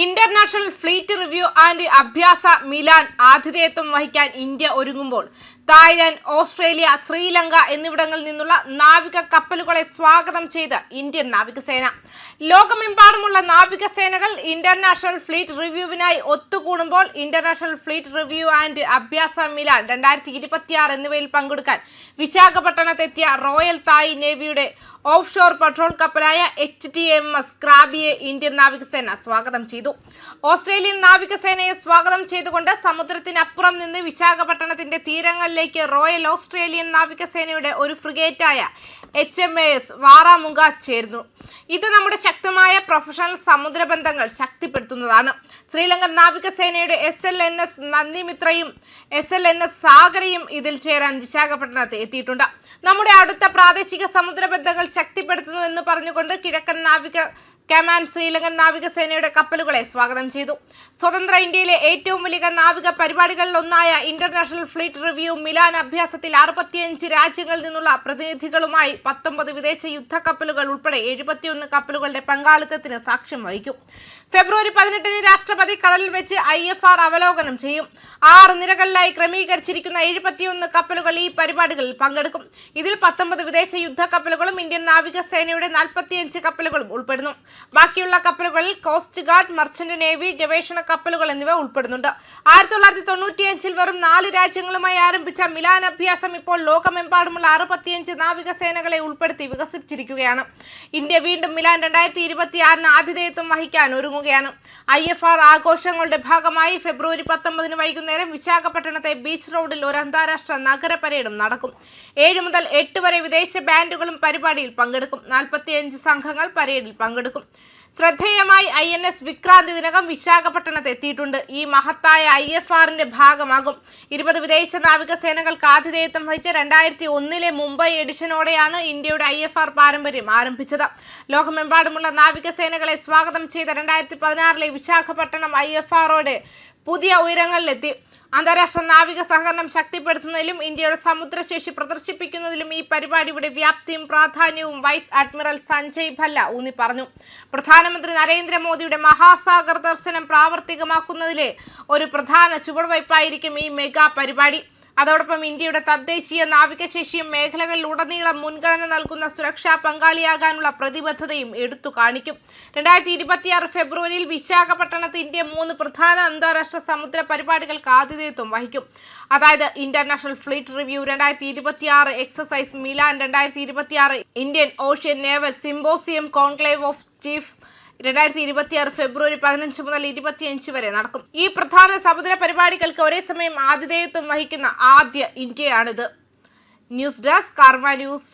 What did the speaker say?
International fleet review and അഭ്യാസ മിലാൻ ആതിഥേയത്വം വഹിക്കാൻ ഇന്ത്യ ഒരുങ്ങുമ്പോൾ തായ്ലാന്റ് ഓസ്ട്രേലിയ ശ്രീലങ്ക എന്നിവിടങ്ങളിൽ നിന്നുള്ള നാവിക കപ്പലുകളെ സ്വാഗതം ചെയ്ത് ഇന്ത്യൻ നാവികസേന. ലോകമെമ്പാടുമുള്ള നാവികസേനകൾ ഇന്റർനാഷണൽ ഫ്ലീറ്റ് റിവ്യൂവിനായി ഒത്തുകൂടുമ്പോൾ ഇന്റർനാഷണൽ ഫ്ലീറ്റ് റിവ്യൂ ആൻഡ് അഭ്യാസ മിലാൻ രണ്ടായിരത്തി ഇരുപത്തിയാറ് എന്നിവയിൽ പങ്കെടുക്കാൻ വിശാഖപട്ടണത്തെത്തിയ റോയൽ തായ് നേവിയുടെ ഓഫ് ഷോർ പട്രോൾ കപ്പലായ എച്ച് ടി എം എസ് ക്രാബിയെ ഇന്ത്യൻ നാവികസേന സ്വാഗതം ചെയ്തു. ഓസ്ട്രേലിയൻ നാവികസേനയെ സ്വാഗതം ചെയ്തുകൊണ്ട് സമുദ്രത്തിനപ്പുറം നിന്ന് വിശാഖപട്ടണത്തിന്റെ തീരങ്ങളിലേക്ക് റോയൽ ഓസ്ട്രേലിയൻ നാവികസേനയുടെ ഒരു ഫ്രിഗേറ്റായ H M A S Warramunga ചേർന്നു ഇത് നമ്മുടെ ശക്തമായ പ്രൊഫഷണൽ സമുദ്ര ബന്ധങ്ങൾ ശക്തിപ്പെടുത്തുന്നതാണ്. ശ്രീലങ്കൻ നാവികസേനയുടെ എസ് എൽ എൻ എസ് നന്ദിമിത്രയും എസ് എൽ എൻ എസ് സാഗരയും ഇതിൽ ചേരാൻ വിശാഖപട്ടണത്ത് എത്തിയിട്ടുണ്ട്. നമ്മുടെ അടുത്ത പ്രാദേശിക സമുദ്ര ബന്ധങ്ങൾ ശക്തിപ്പെടുത്തുന്നു എന്ന് പറഞ്ഞുകൊണ്ട് കിഴക്കൻ നാവിക കമാൻഡ് ശ്രീലങ്കൻ നാവികസേനയുടെ കപ്പലുകളെ സ്വാഗതം ചെയ്തു. സ്വതന്ത്ര ഇന്ത്യയിലെ ഏറ്റവും വലിയ നാവിക പരിപാടികളിലൊന്നായ ഇന്റർനാഷണൽ ഫ്ലീറ്റ് റിവ്യൂ മിലാൻ അഭ്യാസത്തിൽ അറുപത്തിയഞ്ച് രാജ്യങ്ങളിൽ നിന്നുള്ള പ്രതിനിധികളുമായി പത്തൊമ്പത് വിദേശ യുദ്ധ കപ്പലുകൾ ഉൾപ്പെടെ എഴുപത്തിയൊന്ന് കപ്പലുകളുടെ പങ്കാളിത്തത്തിന് സാക്ഷ്യം വഹിക്കും. ഫെബ്രുവരി പതിനെട്ടിന് രാഷ്ട്രപതി കടലിൽ വെച്ച് ഐ എഫ് ആർ അവലോകനം ചെയ്യും. ആറ് നിരകളിലായി ക്രമീകരിച്ചിരിക്കുന്ന എഴുപത്തിയൊന്ന് കപ്പലുകൾ ഈ പരിപാടികളിൽ പങ്കെടുക്കും. ഇതിൽ പത്തൊമ്പത് വിദേശ യുദ്ധ കപ്പലുകളും ഇന്ത്യൻ നാവികസേനയുടെ നാൽപ്പത്തിയഞ്ച് കപ്പലുകളും ഉൾപ്പെടുന്നു. ബാക്കിയുള്ള കപ്പലുകളിൽ കോസ്റ്റ് ഗാർഡ് മർച്ചന്റ് നേവി ഗവേഷണ കപ്പലുകൾ എന്നിവ ഉൾപ്പെടുന്നുണ്ട്. ആയിരത്തി തൊള്ളായിരത്തി തൊണ്ണൂറ്റിയഞ്ചിൽ വെറും നാല് രാജ്യങ്ങളുമായി ആരംഭിച്ച മിലാൻ അഭ്യാസം ഇപ്പോൾ ലോകമെമ്പാടുമുള്ള അറുപത്തിയഞ്ച് നാവികസേനകളെ ഉൾപ്പെടുത്തി വികസിപ്പിച്ചിരിക്കുകയാണ് ഇന്ത്യ വീണ്ടും മിലാൻ രണ്ടായിരത്തി ഇരുപത്തിയാറിന് ആതിഥേയത്വം വഹിക്കാൻ ഒരുങ്ങുകയാണ്. ഐ എഫ് ആർ ആഘോഷങ്ങളുടെ ഭാഗമായി ഫെബ്രുവരി പത്തൊമ്പതിന് വൈകുന്നേരം വിശാഖപട്ടണത്തെ ബീച്ച് റോഡിൽ ഒരു അന്താരാഷ്ട്ര നഗര പരേഡും നടക്കും. ഏഴ് മുതൽ എട്ട് വരെ വിദേശ ബാൻഡുകളും പരിപാടിയിൽ പങ്കെടുക്കും. നാൽപ്പത്തിയഞ്ച് സംഘങ്ങൾ പരേഡിൽ പങ്കെടുക്കും. ശ്രദ്ധേയമായി ഐ എൻ എസ് വിക്രാന്ത് ഇതിനകം വിശാഖപട്ടണത്ത് എത്തിയിട്ടുണ്ട്. ഈ മഹത്തായ ഐ എഫ് ആറിന്റെ ഭാഗമാകും. ഇരുപത് വിദേശ നാവികസേനകൾക്ക് ആതിഥേയത്വം വഹിച്ച രണ്ടായിരത്തി ഒന്നിലെ മുംബൈ എഡിഷനോടെയാണ് ഇന്ത്യയുടെ ഐ എഫ് ആർ പാരമ്പര്യം ആരംഭിച്ചത്. ലോകമെമ്പാടുമുള്ള നാവികസേനകളെ സ്വാഗതം ചെയ്ത രണ്ടായിരത്തി പതിനാറിലെ വിശാഖപട്ടണം ഐ എഫ് ആറോടെ പുതിയ ഉയരങ്ങളിലെത്തി. അന്താരാഷ്ട്ര നാവിക സഹകരണം ശക്തിപ്പെടുത്തുന്നതിലും ഇന്ത്യയുടെ സമുദ്രശേഷി പ്രദർശിപ്പിക്കുന്നതിലും ഈ പരിപാടിയുടെ വ്യാപ്തിയും പ്രാധാന്യവും വൈസ് അഡ്മിറൽ സഞ്ജയ് ഭല്ല ഊന്നി പറഞ്ഞു. പ്രധാനമന്ത്രി നരേന്ദ്രമോദിയുടെ മഹാസാഗർ ദർശനം പ്രാവർത്തികമാക്കുന്നതിലെ ഒരു പ്രധാന ചുവടുവയ്പായിരിക്കും ഈ മെഗാ പരിപാടി. അതോടൊപ്പം ഇന്ത്യയുടെ തദ്ദേശീയ നാവികശേഷിയും മേഖലകളിലുടനീളം മുൻഗണന നൽകുന്ന സുരക്ഷാ പങ്കാളിയാകാനുള്ള പ്രതിബദ്ധതയും എടുത്തു കാണിക്കും. രണ്ടായിരത്തി ഇരുപത്തിയാറ് ഫെബ്രുവരിയിൽ വിശാഖപട്ടണത്ത് ഇന്ത്യ മൂന്ന് പ്രധാന അന്താരാഷ്ട്ര സമുദ്ര പരിപാടികൾക്ക് ആതിഥേയത്വം വഹിക്കും. അതായത് ഇന്റർനാഷണൽ ഫ്ലീറ്റ് റിവ്യൂ രണ്ടായിരത്തി ഇരുപത്തിയാറ് എക്സസൈസ് മിലാൻ രണ്ടായിരത്തി ഇരുപത്തിയാറ് Indian ocean naval symposium conclave of chief രണ്ടായിരത്തി ഇരുപത്തിയാറ് ഫെബ്രുവരി പതിനഞ്ച് മുതൽ ഇരുപത്തിയഞ്ച് വരെ നടക്കും. ഈ പ്രധാന സമുദ്ര പരിപാടികൾക്ക് ഒരേ സമയം ആതിഥേയത്വം വഹിക്കുന്ന ആദ്യ ഇന്ത്യയാണിത്. News desk Karma news.